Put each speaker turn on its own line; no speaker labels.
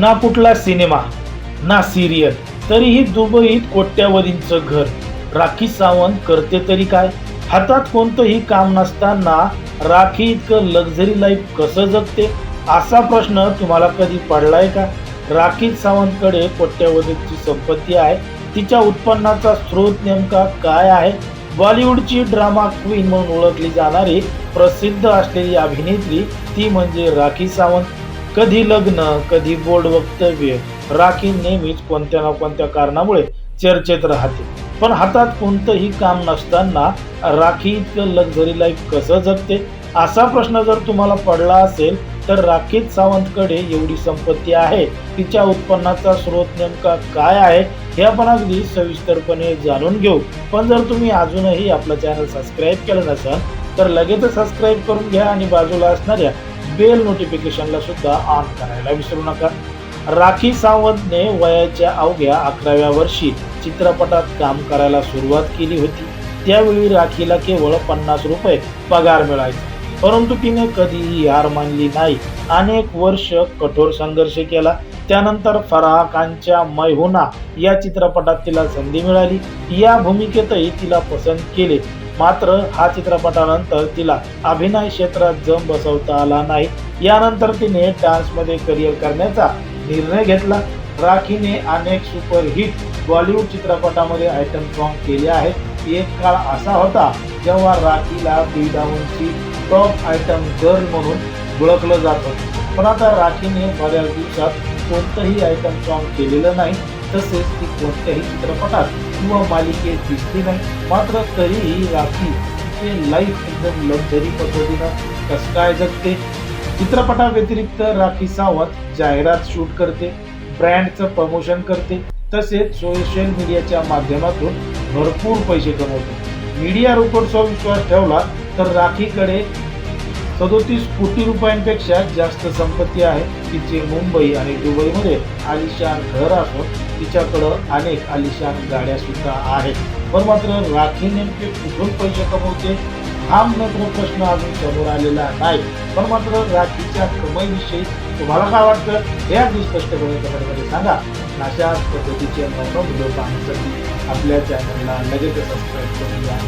ना कुठला सिनेमा ना सिरियल तरीही दुबईत कोट्यावधींचं घर. राखी सावंत करते तरी काय? हातात कोणतंही काम नसताना राखी इतकं लक्झरी लाईफ कसं जगते? असा प्रश्न तुम्हाला कधी पडलाय का? राखी सावंतकडे कोट्यावधीची संपत्ती आहे. तिच्या उत्पन्नाचा स्रोत नेमका काय आहे? बॉलिवूडची ड्रामा क्वीन म्हणून ओळखली जाणारी प्रसिद्ध असलेली अभिनेत्री ती म्हणजे राखी सावंत. कधी लग्न कधी बोर्ड वक्तव्य राखी नेहमीच कोणत्या ना कोणत्या कारणामुळे चर्चेत राहते. पण हातात कोणतंही काम नसताना राखी इतकं लक्झरी लाईफ कसं जगते? असा प्रश्न जर तुम्हाला पडला असेल तर राखीत सावंतकडे एवढी संपत्ती आहे. तिच्या उत्पन्नाचा स्रोत नेमका काय आहे हे आपण अगदी सविस्तरपणे जाणून घेऊ. पण जर तुम्ही अजूनही आपलं चॅनल सबस्क्राईब केलं नसेल तर लगेच सबस्क्राईब करून घ्या आणि बाजूला असणाऱ्या बेल नोटिफिकेशनला सुद्धा ऑन करायला विसरू नका. राखी सावंतने वयाच्या अवघ्या अकराव्या वर्षी चित्रपटात काम करायला सुरुवात केली होती. त्यावेळी राखीला केवळ पन्नास रुपये पगार मिळायचा. परंतु तिने कधीही हार मानली नाही. अनेक वर्ष कठोर संघर्ष केला. त्यानंतर फराह खानच्या मैहुना या चित्रपटात तिला संधी मिळाली. या भूमिकेतही तिला पसंत केले. मात्र हा चित्रपटानंतर तिला अभिनय क्षेत्रात जम बसवता आला नाही. यानंतर तिने डान्समध्ये करिअर करण्याचा निर्णय घेतला. राखीने अनेक सुपरहिट बॉलिवूड चित्रपटामध्ये आयटम सॉन्ग केले आहेत. एक काळ असा होता जेव्हा राखीला बी डाऊनची टॉप आयटम गर्ल म्हणून ओळखलं जात. होतं पण आता राखीने बऱ्याच दिवसात कोणतंही आयटम सॉन्ग केलेलं नाही. तसेच ती कोणत्याही चित्रपटात किंवा मालिकेत दिसली नाही. मात्र तरीही राखी तिचे लाईफ एकदम लक्झरी पद्धतीनं कसं काय जगते. चित्रपटाव्यतिरिक्त राखी सावंत जाहिरात शूट करते ब्रँडचं प्रमोशन करते. तसेच सोशल मीडियाच्या माध्यमातून भरपूर पैसे कमवते. मीडिया रिपोर्टचा विश्वास ठेवला तर राखीकडे सदोतीस कोटी रुपयांपेक्षा जास्त संपत्ती आहे तिचे मुंबई आणि दुबईमध्ये आलिशान घर असून तिच्याकडं अनेक आलिशान गाड्या सुद्धा आहेत. पण मात्र राखी नेमके कुठून पैसे कमवते हा मात्र प्रश्न अजून समोर आलेला नाही. पण मात्र राखीच्या कमाईविषयी तुम्हाला काय वाटतं? हे अगदी स्पष्टपणे कमेंटमध्ये सांगा. अशा अशाच पद्धतीचे नवनव व्हिडिओ पाहण्यासाठी आपल्या चॅनलला लगेच सबस्क्राईब करून द्या